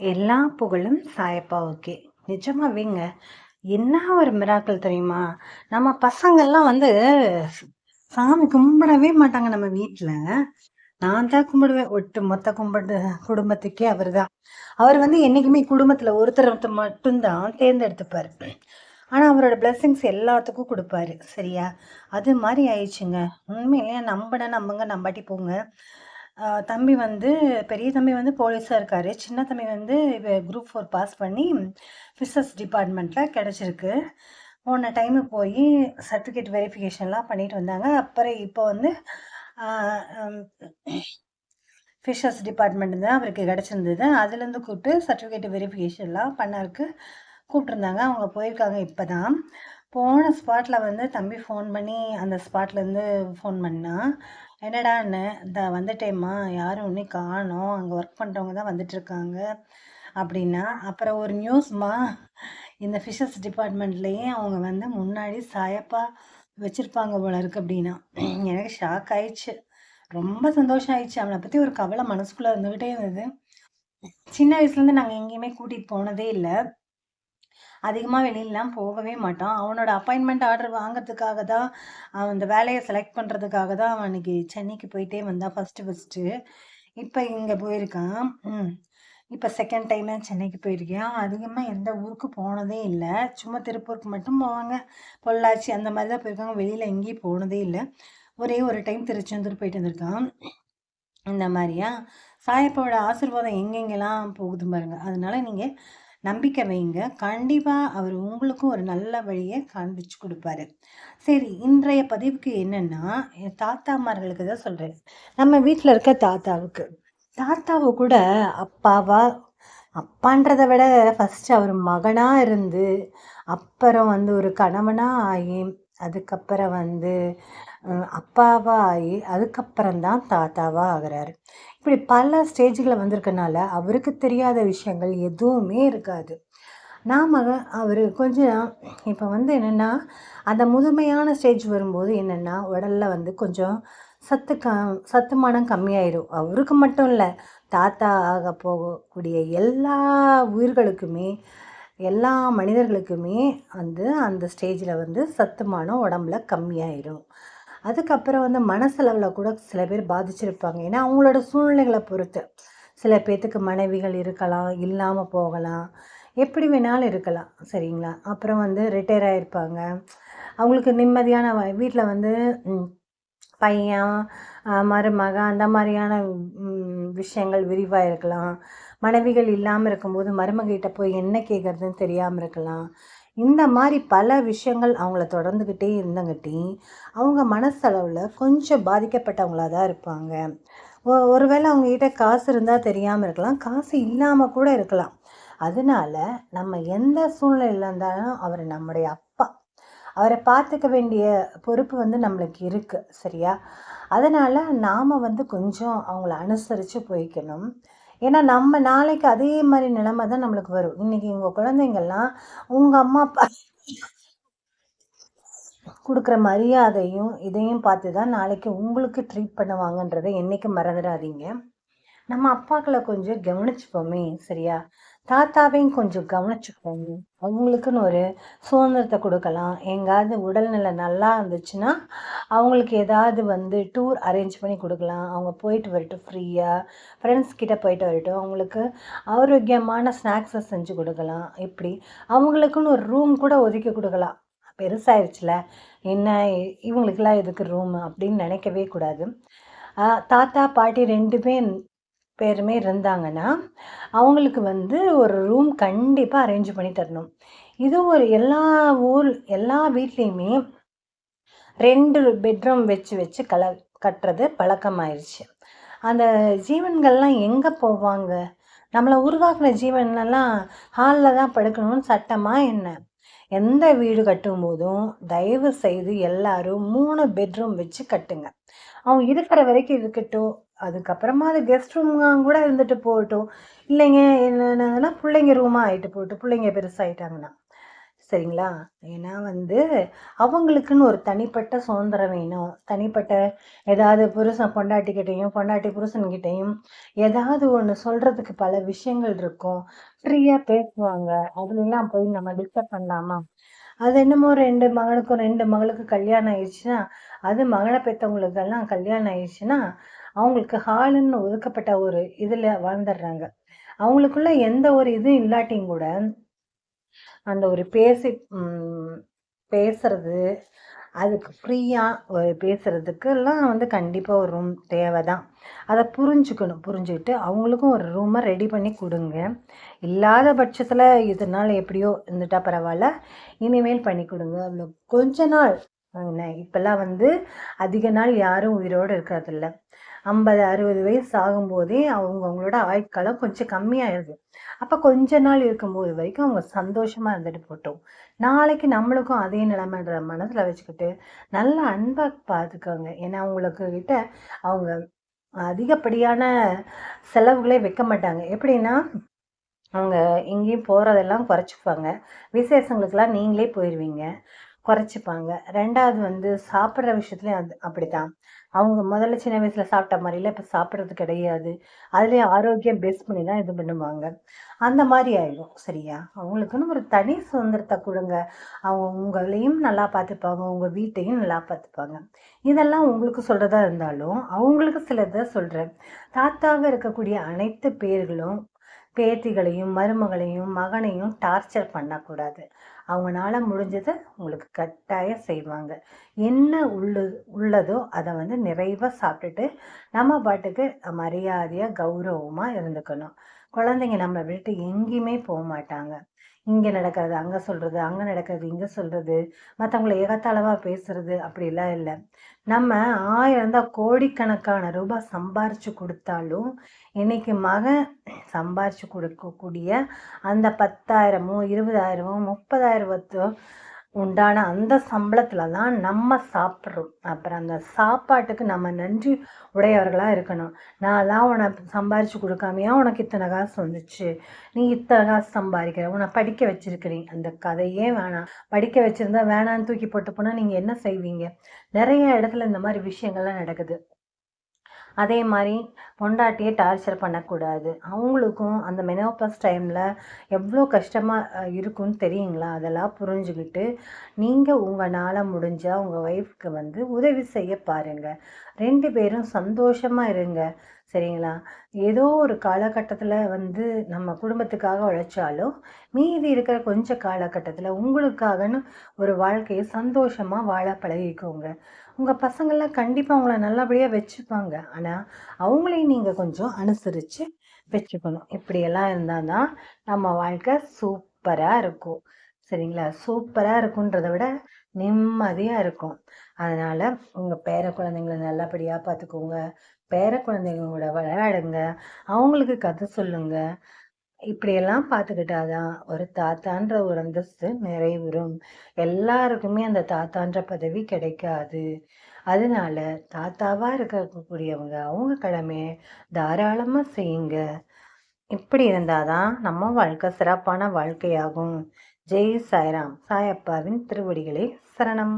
எல்லா புகழும் சாயப்பாவுக்கே நிஜமாவேங்க என்ன ஒரு மிராக்கள் தெரியுமா? நம்ம பசங்கள்லாம் வந்து சாமி கும்பிடவே மாட்டாங்க நம்ம வீட்டில் நான் தான் கும்பிடுவேன். ஒட்டு மொத்த கும்பிடு குடும்பத்துக்கே அவர் தான் அவர் வந்து என்றைக்குமே குடும்பத்தில் ஒருத்தர் ஒருத்தர் மட்டும்தான் தேர்ந்தெடுத்துப்பார். ஆனால் அவரோட பிளெஸ்ஸிங்ஸ் எல்லாத்துக்கும் கொடுப்பாரு. சரியா? அது மாதிரி ஆயிடுச்சுங்க. உண்மையிலேயே நம்பின நம்புங்க நம்பாட்டி போங்க. தம்பி வந்து பெரிய தம்பி வந்து போலீஸாக இருக்கார். சின்ன தம்பி வந்து குரூப் ஃபோர் பாஸ் பண்ணி ஃபிசஸ் டிபார்ட்மெண்ட்டில் கிடச்சிருக்கு. போன டைமு போய் சர்டிஃபிகேட் வெரிஃபிகேஷன்லாம் பண்ணிட்டு வந்தாங்க. அப்புறம் இப்போ வந்து ஃபிஷர்ஸ் டிபார்ட்மெண்ட் தான் அவருக்கு கிடச்சிருந்தது. அதுலேருந்து கூப்பிட்டு சர்டிஃபிகேட் வெரிஃபிகேஷன்லாம் பண்ணாருக்கு கூப்பிட்ருந்தாங்க அவங்க போயிருக்காங்க இப்போ தான் போன ஸ்பாட்டில் வந்து தம்பி ஃபோன் பண்ணி அந்த ஸ்பாட்லேருந்து ஃபோன் பண்ணான் என்னடான்னு இந்த வந்துட்டேம்மா யாரும் இன்னும் காணோம்? அங்கே ஒர்க் பண்ணுறவங்க தான் வந்துட்டுருக்காங்க. அப்படின்னா அப்புறம் ஒரு நியூஸ்மா இந்த ஃபிஷர்ஸ் டிபார்ட்மெண்ட்லேயே அவங்க வந்து முன்னாடி சாயப்பா வச்சுருப்பாங்க போல இருக்கு அப்படின்னா எனக்கு ஷாக் ஆயிடுச்சு. ரொம்ப சந்தோஷம் ஆயிடுச்சு. அவனை பற்றி ஒரு கவலை மனசுக்குள்ளே இருந்துக்கிட்டே இருந்தது. சின்ன வயசுலேருந்து நாங்கள் எங்கேயுமே கூட்டிகிட்டு போனதே இல்லை. அதிகமாக வெளியிலலாம் போகவே மாட்டான். அவனோட அப்பாயின்மெண்ட் ஆர்டர் வாங்கிறதுக்காக தான் அவன் அந்த வேலையை செலக்ட் பண்ணுறதுக்காக தான் அவன் அன்றைக்கி சென்னைக்கு போயிட்டே வந்தான் ஃபஸ்ட்டு ஃபஸ்ட்டு இப்போ இங்கே போயிருக்கான். ம். இப்போ செகண்ட் டைமாக சென்னைக்கு போயிருக்கேன் அதிகமாக எந்த ஊருக்கு போனதே இல்லை. சும்மா திருப்பூருக்கு மட்டும் போவாங்க. பொள்ளாச்சி அந்த மாதிரி தான் போயிருக்காங்க. வெளியில் எங்கேயும் போனதே இல்லை. ஒரே ஒரு டைம் திருச்செந்தூர் போயிட்டு வந்திருக்கான். இந்த மாதிரியா? சாயப்பாவோட ஆசீர்வாதம் எங்கெங்கெல்லாம் போகுது பாருங்க. அதனால நீங்கள் நம்பிக்கை வைங்க. கண்டிப்பாக அவர் உங்களுக்கும் ஒரு நல்ல வழியை காண்பிச்சு கொடுப்பாரு. சரி இன்றைய பதிவுக்கு என்னென்னா என் தாத்தாமார்களுக்கு தான் சொல்கிறேன் நம்ம வீட்டில் இருக்க தாத்தாவுக்கு. தாத்தாவை கூட அப்பாவா அப்பான்றதை விட ஃபஸ்ட்டு அவர் மகனாக இருந்து அப்புறம் வந்து ஒரு கணவனாக ஆகி அதுக்கப்புறம் வந்து அப்பாவாக ஆகி அதுக்கப்புறம் தான் தாத்தாவாக ஆகிறாரு. இப்படி பல ஸ்டேஜில் வந்திருக்கனால அவருக்கு தெரியாத விஷயங்கள் எதுவுமே இருக்காது. நாம் அவர் கொஞ்சம் இப்போ வந்து என்னென்னா அந்த முதுமையான ஸ்டேஜ் வரும்போது என்னென்னா உடலில் வந்து கொஞ்சம் சத்து க சத்துமானம் கம்மியாயிடும் அவருக்கு மட்டும் இல்லை தாத்தா ஆக போகக்கூடிய எல்லா உயிர்களுக்குமே எல்லா மனிதர்களுக்குமே வந்து அந்த ஸ்டேஜில் வந்து சத்துமானம் உடம்புல கம்மியாயிடும் அதுக்கப்புறம் வந்து மனசளவில் கூட சில பேர் பாதிச்சிருப்பாங்க. ஏன்னா அவங்களோட சூழ்நிலைகளை பொறுத்து. சில பேர்த்துக்கு மனைவிகள் இருக்கலாம் இல்லாமல் போகலாம். எப்படி வேணாலும் இருக்கலாம். சரிங்களா? அப்புறம் வந்து ரிட்டையர் ஆகிருப்பாங்க அவங்களுக்கு நிம்மதியான வீட்டில் வந்து பையன் மருமக அந்த மாதிரியான விஷயங்கள் விரிவாக இருக்கலாம். மனைவிகள் இல்லாமல் இருக்கும்போது மருமகிட்ட போய் என்ன கேட்குறதுன்னு தெரியாமல் இருக்கலாம். இந்த மாதிரி பல விஷயங்கள் அவங்கள தொடர்ந்துக்கிட்டே இருந்தங்காட்டி அவங்க மனசளவில் கொஞ்சம் பாதிக்கப்பட்டவங்களாக தான் இருப்பாங்க. ஒருவேளை அவங்கக்கிட்ட காசு இருந்தால் தெரியாமல் இருக்கலாம் காசு இல்லாமல் கூட இருக்கலாம். அதனால நம்ம எந்த சூழ்நிலையில் இருந்தாலும் அவர் நம்முடைய அப்பா. அவரை பார்த்துக்க வேண்டிய பொறுப்பு வந்து நம்மளுக்கு இருக்குது சரியா? அதனால் நாம் வந்து கொஞ்சம் அவங்கள அனுசரித்து போய்க்கணும். ஏன்னா நம்ம நாளைக்கு அதே மாதிரி நிலைமை தான் நம்மளுக்கு வரும். இன்றைக்கி உங்கள் குழந்தைங்கள்லாம் உங்கள் அம்மா அப்பா கொடுக்குற மரியாதையும் இதையும் பார்த்து தான் நாளைக்கு உங்களுக்கு ட்ரீட் பண்ணுவாங்கன்றதை என்றைக்கும் மறந்துடாதீங்க. நம்ம அப்பாக்களை கொஞ்சம் கவனிச்சுப்போமே சரியா? தாத்தாவையும் கொஞ்சம் கவனிச்சுக்கோங்க. அவங்களுக்குன்னு ஒரு சுதந்திரத்தை கொடுக்கலாம். எங்காவது உடல்நிலை நல்லா இருந்துச்சுன்னா அவங்களுக்கு ஏதாவது வந்து டூர் அரேஞ்ச் பண்ணி கொடுக்கலாம். அவங்க போயிட்டு வரட்டும் ஃப்ரீயாக ஃப்ரெண்ட்ஸ் கிட்டே போயிட்டு வரட்டும். அவங்களுக்கு ஆரோக்கியமான ஸ்நாக்ஸை செஞ்சு கொடுக்கலாம். இப்படி அவங்களுக்குன்னு ஒரு ரூம் கூட ஒதுக்கி கொடுக்கலாம். பெருசாகிடுச்சுல என்ன இவங்களுக்கெல்லாம் எதுக்கு ரூம் அப்படின்னு நினைக்கவே கூடாது. தாத்தா பாட்டி ரெண்டுமே பேருமே இருந்தாங்கன்னா அவங்களுக்கு வந்து ஒரு ரூம் கண்டிப்பாக அரேஞ்ச் பண்ணி தரணும். இது ஒரு எல்லா ஊர் எல்லா வீட்லேயுமே ரெண்டு பெட்ரூம் வச்சு வச்சு கல கட்டுறது பழக்கமாயிருச்சு. அந்த ஜீவன்கள்லாம் எங்கே போவாங்க? நம்மளை உருவாக்குன ஜீவன்லாம் ஹாலில் தான் படுக்கணும்னு சட்டமாக என்ன? எந்த வீடு கட்டும் போதும் தயவு செய்து எல்லாரும் மூணு பெட்ரூம் வச்சு கட்டுங்க. அவங்க இருக்கிற வரைக்கும் இருக்கட்டும் அதுக்கப்புறமா அது கெஸ்ட் ரூம் கூட இருந்துட்டு போகட்டும். இல்லைங்க என்னென்னா பிள்ளைங்க ரூமாக ஆகிட்டு போகட்டும். பிள்ளைங்க பெருசாகிட்டாங்கன்னா சரிங்களா? ஏன்னா வந்து அவங்களுக்குன்னு ஒரு தனிப்பட்ட சுதந்திரம் வேணும். தனிப்பட்ட ஏதாவது புருஷன் பொண்டாட்டிக்கிட்டேயும் பொண்டாட்டி புருஷன்கிட்டையும் ஏதாவது ஒன்று சொல்கிறதுக்கு பல விஷயங்கள் இருக்கும். ஃப்ரீயாக பேசுவாங்க. அதுலலாம் போய் நம்ம டிஸ்டர்ப் பண்ணலாமா? அது என்னமோ ரெண்டு மகனுக்கும் ரெண்டு மகளுக்கு கல்யாணம் ஆயிடுச்சுன்னா அது மகனை பெற்றவங்களுக்கெல்லாம் கல்யாணம் ஆயிடுச்சுன்னா அவங்களுக்கு ஹாலுன்னு ஒதுக்கப்பட்ட ஒரு இதில் வாழ்ந்துடுறாங்க. அவங்களுக்குள்ள எந்த ஒரு இதுவும் இல்லாட்டியும் கூட அந்த ஒரு பேசி பேசுறது அதுக்கு ஃப்ரீயாக பேசுகிறதுக்கெல்லாம் வந்து கண்டிப்பாக ஒரு ரூம் தேவை தான் அதை புரிஞ்சுக்கணும். புரிஞ்சுக்கிட்டு அவங்களுக்கும் ஒரு ரூமை ரெடி பண்ணி கொடுங்க. இல்லாத பட்சத்தில் இதனால் எப்படியோ இருந்துட்டால் பரவாயில்ல. இனிமேல் பண்ணி கொடுங்க. அவ்வளோ கொஞ்ச நாள். இப்போல்லாம் வந்து அதிக நாள் யாரும் உயிரோடு இருக்கிறதில்ல. ஐம்பது அறுபது வயசு ஆகும்போதே அவங்க அவங்களோட ஆயுட்காலம் கொஞ்சம் கம்மியாயிருது அப்போ கொஞ்ச நாள் இருக்கும்போது வரைக்கும் அவங்க சந்தோஷமாக இருந்துட்டு போட்டோம். நாளைக்கு நம்மளுக்கும் அதே நிலைமைன்ற மனசில் வச்சுக்கிட்டு நல்ல அன்பாக பார்த்துக்கோங்க ஏன்னா அவங்களுக்கு கிட்ட அவங்க அதிகப்படியான செலவுகளே வைக்க மாட்டாங்க. எப்படின்னா அவங்க எங்கேயும் போகிறதெல்லாம் குறைச்சிப்பாங்க. விசேஷங்களுக்கெல்லாம் நீங்களே போயிடுவீங்க குறைச்சிப்பாங்க. ரெண்டாவது வந்து சாப்பிட்ற விஷயத்துலையும் அது அப்படித்தான். அவங்க முதல்ல சின்ன வயசில் சாப்பிட்ட மாதிரிலாம் இப்போ சாப்பிட்றது கிடையாது. அதுலேயும் ஆரோக்கியம் பேஸ் பண்ணி தான் இது பண்ணுவாங்க. அந்த மாதிரி ஆயிடும். சரியா? அவங்களுக்குன்னு ஒரு தனி சுதந்திரத்தை கொடுங்க. அவங்க உங்களையும் நல்லா பார்த்துப்பாங்க. உங்கள் வீட்டையும் நல்லா பார்த்துப்பாங்க. இதெல்லாம் உங்களுக்கு சொல்கிறதா இருந்தாலும் அவங்களுக்கு சிலதை சொல்கிறேன் தாத்தாக இருக்கக்கூடிய அனைத்து பேர்களும் பேத்திகளையும் மருமகளையும் மகனையும் டார்ச்சர் பண்ணக்கூடாது. அவங்களால முடிஞ்சதை உங்களுக்கு கட்டாயம் செய்வாங்க. என்ன உள்ளு உள்ளதோ அதை வந்து நிறைவாக சாப்பிட்டுட்டு நம்ம பாட்டுக்கு மரியாதையாக கௌரவமாக இருந்துக்கணும். குழந்தைங்க நம்ம விட்டு எங்கேயுமே போக மாட்டாங்க. இங்கே நடக்கிறது அங்கே சொல்கிறது அங்கே நடக்கிறது இங்கே சொல்கிறது மற்றவங்கள ஏகத்தாளமாக பேசுறது அப்படிலாம் இல்லை. நம்ம ஆயிரம் தான் கோடிக்கணக்கான ரூபாய் சம்பாரித்து கொடுத்தாலும் இன்னைக்கு மகன் சம்பாரித்து கொடுக்கக்கூடிய அந்த பத்தாயிரமோ இருபதாயிரமோ முப்பதாயிரம் முப்பதாயிரத்தோ உண்டான அந்த சம்பளத்தில் தான் நம்ம சாப்பிட்றோம். அப்புறம் அந்த சாப்பாட்டுக்கு நம்ம நன்றி உடையவர்களாக இருக்கணும். நான் தான் உனக்கு சம்பாரித்து கொடுக்காமையா உனக்கு இத்தனை காசு வந்துச்சு? நீ இத்தனை காசு சம்பாதிக்கிற? உன்னை படிக்க வச்சிருக்கிறீங்க அந்த கதையே வேணாம். படிக்க வச்சுருந்தா வேணான்னு தூக்கி போட்டு போனால் நீங்கள் என்ன செய்வீங்க? நிறைய இடத்துல இந்த மாதிரி விஷயங்கள்லாம் நடக்குது. அதே மாதிரி பொண்டாட்டியை டார்ச்சர் பண்ணக்கூடாது. அவங்களுக்கும் அந்த மெனோபஸ் டைமில் எவ்வளோ கஷ்டமாக இருக்குன்னு தெரியுங்களா? அதெல்லாம் புரிஞ்சுக்கிட்டு நீங்கள் உங்களால் முடிஞ்சால் உங்கள் ஒய்ஃப்க்கு வந்து உதவி செய்ய பாருங்கள் ரெண்டு பேரும் சந்தோஷமாக இருங்க. சரிங்களா? ஏதோ ஒரு காலகட்டத்தில் வந்து நம்ம குடும்பத்துக்காக உழைச்சாலும் மீதி இருக்கிற கொஞ்ச காலகட்டத்தில் உங்களுக்காகன்னு ஒரு வாழ்க்கையை சந்தோஷமாக வாழ பழகிக்கோங்க. உங்கள் பசங்கள்லாம் கண்டிப்பாக உங்களை நல்லபடியாக வச்சுப்பாங்க. ஆனால் அவங்களையும் நீங்கள் கொஞ்சம் அனுசரித்து வச்சுக்கணும். இப்படியெல்லாம் இருந்தால் தான் நம்ம வாழ்க்கை சூப்பராக இருக்கும். சரிங்களா? சூப்பராக இருக்குன்றதை விட நிம்மதியாக இருக்கும். அதனால் உங்கள் பேர குழந்தைங்களை நல்லபடியாக பார்த்துக்கோங்க பேர குழந்தைங்க கூட விளையாடுங்க. அவங்களுக்கு கதை சொல்லுங்கள் இப்படியெல்லாம் பார்த்துக்கிட்டாதான் ஒரு தாத்தான்ற ஒரு அந்தஸ்து நிறைவுறும். எல்லாருக்குமே அந்த தாத்தான்ற பதவி கிடைக்காது. அதனால தாத்தாவாக இருக்கக்கூடியவங்க அவங்க கடமையை தாராளமாக செய்யுங்க. இப்படி இருந்தாதான் நம்ம வாழ்க்கை சிறப்பான வாழ்க்கையாகும். ஜெய் சாய்ராம் சாயப்பாவின் திருவடிகளே சரணம்.